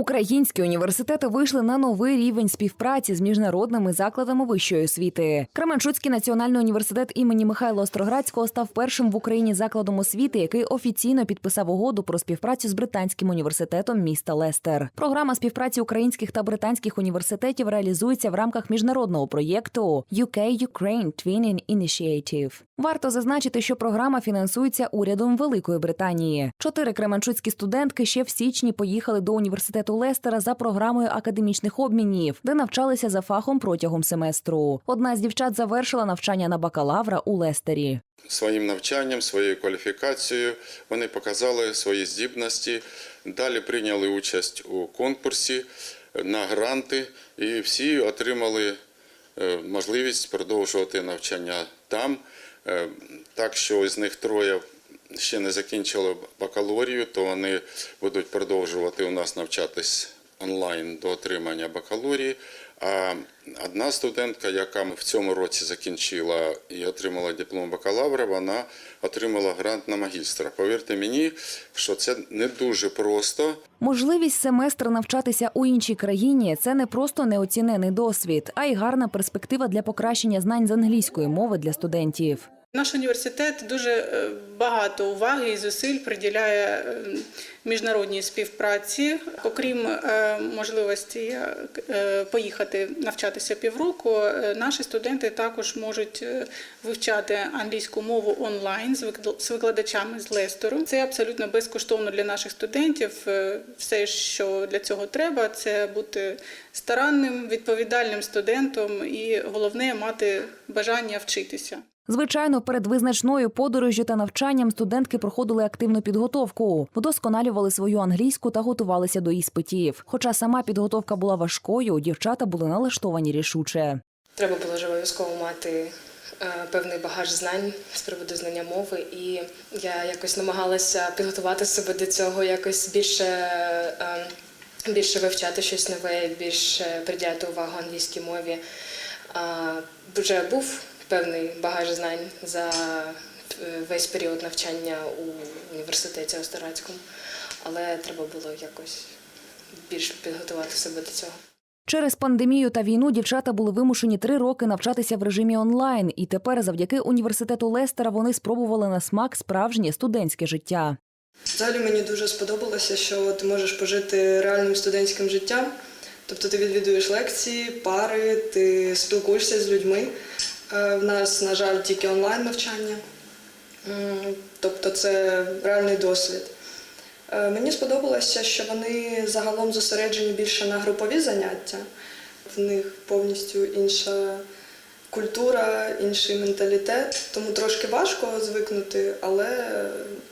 Українські університети вийшли на новий рівень співпраці з міжнародними закладами вищої освіти. Кременчуцький національний університет імені Михайла Остроградського став першим в Україні закладом освіти, який офіційно підписав угоду про співпрацю з британським університетом міста Лестер. Програма співпраці українських та британських університетів реалізується в рамках міжнародного проєкту UK-Ukraine Twinning Initiative. Варто зазначити, що програма фінансується урядом Великої Британії. Чотири кременчуцькі студентки ще в січні поїхали до університету Лестера за програмою академічних обмінів, де навчалися за фахом протягом семестру. Одна з дівчат завершила навчання на бакалавра у Лестері. Своїм навчанням, своєю кваліфікацією вони показали свої здібності. Далі прийняли участь у конкурсі на гранти, і всі отримали можливість продовжувати навчання там. Е, Так що з них троє ще не закінчили бакалорію, то вони будуть продовжувати у нас навчатись онлайн до отримання бакалорії. А одна студентка, яка в цьому році закінчила і отримала диплом бакалавра, вона отримала грант на магістра. Повірте мені, що це не дуже просто. Можливість семестр навчатися у іншій країні це не просто неоцінений досвід, а й гарна перспектива для покращення знань з англійської мови для студентів. Наш університет дуже е, багато уваги і зусиль приділяє е, міжнародній співпраці. Окрім е, можливості поїхати навчатися півроку, наші студенти також можуть вивчати англійську мову онлайн з викл- з викладачами з Лестеру. Це абсолютно безкоштовно для наших студентів. Все, що для цього треба, це бути старанним, відповідальним студентом і головне мати бажання вчитися. Звичайно, перед визначною подорожжю та навчанням студентки проходили активну підготовку, вдосконалювали свою англійську та готувалися до іспитів. Хоча сама підготовка була важкою, дівчата були налаштовані рішуче. Треба було ж обов'язково мати е, певний багаж знань з приводу знання мови, і я якось намагалася підготувати себе до цього, якось більше, е, більше вивчати щось нове, більше приділяти увагу англійській мові. Вже був певний багаж знань за е, весь період навчання у університеті Остерацькому, але треба було якось більше підготувати себе до цього. Через пандемію та війну дівчата були вимушені три роки навчатися в режимі онлайн, і тепер, завдяки університету Лестера, вони спробували на смак справжнє студентське життя. Взагалі мені дуже сподобалося, що ти можеш пожити реальним студентським життям. Тобто ти відвідуєш лекції, пари, ти спілкуєшся з людьми. Е, В нас, на жаль, тільки онлайн навчання. Тобто це реальний досвід. Е, Мені сподобалося, що вони загалом зосереджені більше на групові заняття. В них повністю інша культура, інший менталітет. Тому трошки важко звикнути, але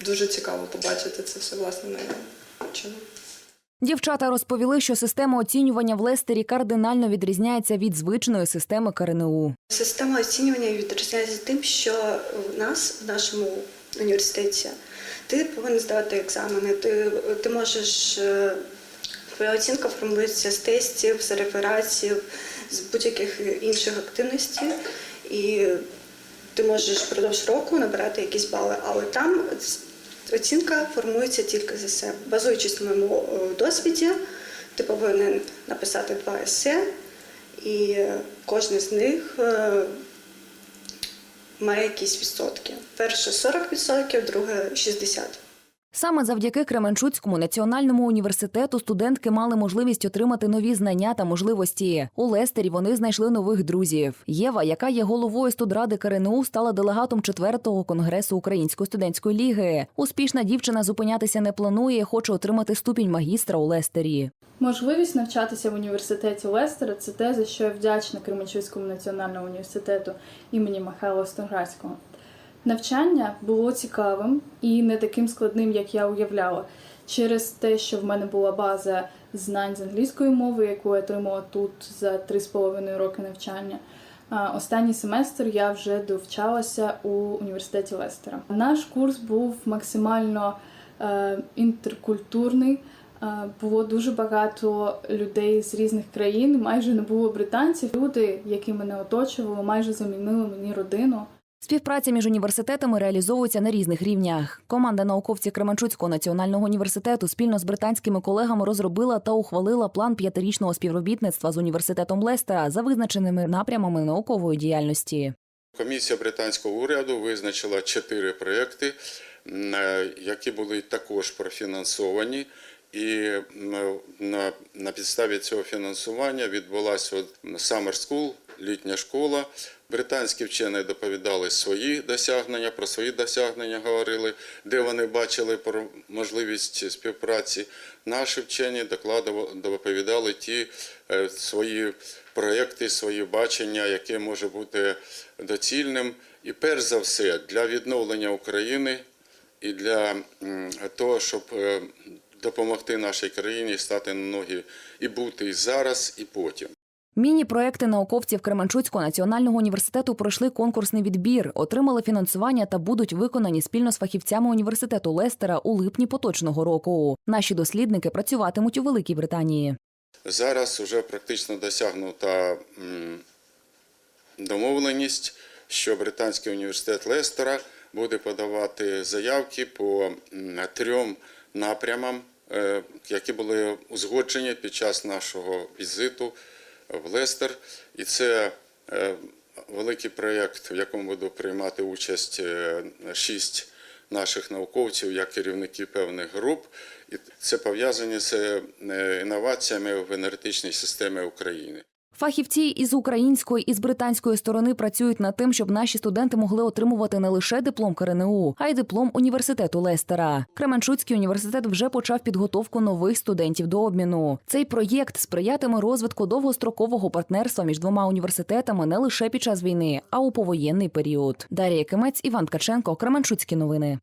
дуже цікаво побачити це все власними очима. Дівчата розповіли, що система оцінювання в Лестері кардинально відрізняється від звичної системи КРНУ. Система оцінювання відрізняється тим, що у нас в нашому університеті ти повинен здавати екзамени. Ти, ти можеш е, твоя оцінка формується з тестів, з рефераців, з будь-яких інших активностей. І ти можеш впродовж року набирати якісь бали, але там оцінка формується тільки за себе. Базуючись на моєму е, досвіді, ти повинен написати два есе, і е, кожне з них е, має якісь відсотки. Перше 40%, друге 60%. Саме завдяки Кременчуцькому національному університету студентки мали можливість отримати нові знання та можливості. У Лестері вони знайшли нових друзів. Єва, яка є головою студради КРНУ, стала делегатом четвертого конгресу Української студентської ліги. Успішна дівчина зупинятися не планує, хоче отримати ступінь магістра у Лестері. Можливість навчатися в університеті Лестера це те, за що я вдячна Кременчуцькому національному університету імені Михайла Остоградського. Навчання було цікавим і не таким складним, як я уявляла, через те, що в мене була база знань з англійської мови, яку я отримала тут за 3,5 роки навчання. Останній семестр я вже довчалася у університеті Лестера. Наш курс був максимально е, інтеркультурний. Е, Було дуже багато людей з різних країн, майже не було британців. Люди, які мене оточували, майже замінили мені родину. Співпраця між університетами реалізовується на різних рівнях. Команда науковців Кременчуцького національного університету спільно з британськими колегами розробила та ухвалила план п'ятирічного співробітництва з університетом Лестера за визначеними напрямами наукової діяльності. Комісія британського уряду визначила чотири проекти, е, які були також профінансовані. І на, на підставі цього фінансування відбулася Summer School, літня школа. Британські вчені доповідали свої досягнення, про свої досягнення говорили, де вони бачили про можливість співпраці. Наші вчені доповідали ті е, свої проекти, свої бачення, яке може бути доцільним. І перш за все для відновлення України і для того, щоб е, допомогти нашій країні стати на ноги і бути і зараз, і потім. Міні-проекти науковців Кременчуцького національного університету пройшли конкурсний відбір, отримали фінансування та будуть виконані спільно з фахівцями університету Лестера у липні поточного року. Наші дослідники працюватимуть у Великій Британії. Зараз вже практично досягнута домовленість, що Британський університет Лестера буде подавати заявки по трьом напрямам, е, які були узгоджені під час нашого візиту в Лестер. І це е, великий проєкт, в якому буду приймати участь е, шість наших науковців як керівники певних груп. І це пов'язані з е, інноваціями в енергетичній системі України. Фахівці із української і з британської сторони працюють над тим, щоб наші студенти могли отримувати не лише диплом КРНУ, а й диплом університету Лестера. Кременчуцький університет вже почав підготовку нових студентів до обміну. Цей проєкт сприятиме розвитку довгострокового партнерства між двома університетами не лише під час війни, а у повоєнний період. Дар'я Кимець, Іван Ткаченко, Кременчуцькі новини.